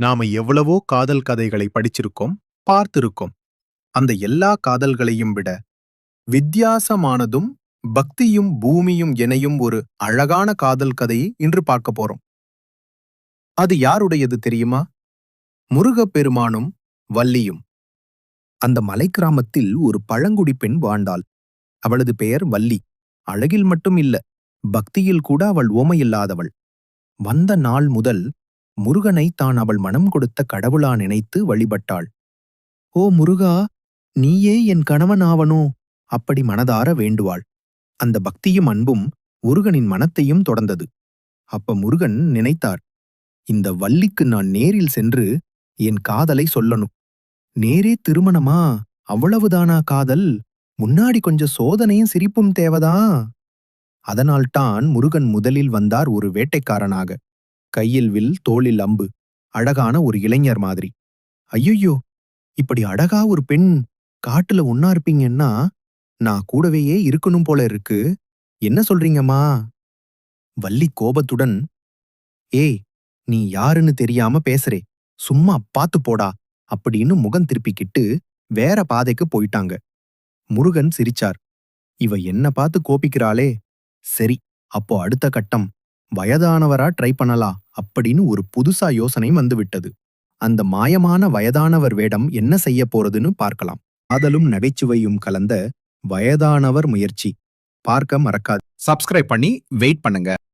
நாம எவ்வளவோ காதல் கதைகளை படிச்சிருக்கோம் பார்த்திருக்கோம். அந்த எல்லா காதல்களையும் விட வித்தியாசமானதும் பக்தியும் பூமியும் இணையும் ஒரு அழகான காதல் கதையை இன்று பார்க்க போறோம். அது யாருடையது தெரியுமா? முருகப்பெருமானும் வள்ளியும். அந்த மலை கிராமத்தில் ஒரு பழங்குடி பெண் வாழ்ந்தாள். அவளது பெயர் வள்ளி. அழகில் மட்டும் இல்ல பக்தியில் கூட அவள் ஓமையில்லாதவள் வந்த நாள் முதல் முருகனை தான் அவள் மனம் கொடுத்த கடவுளா நினைத்து வழிபட்டாள். ஓ முருகா நீயே என் கணவனாவனோ அப்படி மனதார வேண்டுவாள். அந்த பக்தியும் அன்பும் முருகனின் மனத்தையும் தொடர்ந்தது. அப்ப முருகன் நினைத்தார் இந்த வள்ளிக்கு நான் நேரில் சென்று என் காதலை சொல்லணும். நேரே திருமணமா? அவ்வளவுதானா காதல்? முன்னாடி கொஞ்சம் சோதனையும் சிரிப்பும் தேவதா அதனால்தான் முருகன் முதலில் வந்தார் ஒரு வேட்டைக்காரனாக. கையில் வில் தோளில் அம்பு. அழகான ஒரு இளைஞர் மாதிரி. ஐயையோ இப்படி அழகா ஒரு பெண் காட்டுல ஒன்னா இருப்பீங்கன்னா நான் கூடவேயே இருக்கணும் போல இருக்கு. என்ன சொல்றீங்கம்மா? வள்ளி கோபத்துடன் ஏய் நீ யாருன்னு தெரியாம பேசுறே. சும்மா பாத்து போடா அப்படின்னு முகம் திருப்பிக்கிட்டு வேற பாதைக்கு போயிட்டாங்க. முருகன் சிரிச்சார். இவ என்ன பார்த்து கோபிக்கிறாளே? சரி அப்போ அடுத்த கட்டம். வயதானவரா ட்ரை பண்ணலாம் அப்படின்னு ஒரு புதுசா யோசனை வந்துவிட்டது. அந்த மாயமான வயதானவர் வேடம் என்ன செய்ய போறதுன்னு பார்க்கலாம். காதலும் நகைச்சுவையும் கலந்த வயதானவர் முயற்சி. பார்க்க மறக்காது. சப்ஸ்கிரைப் பண்ணி வெயிட் பண்ணுங்க.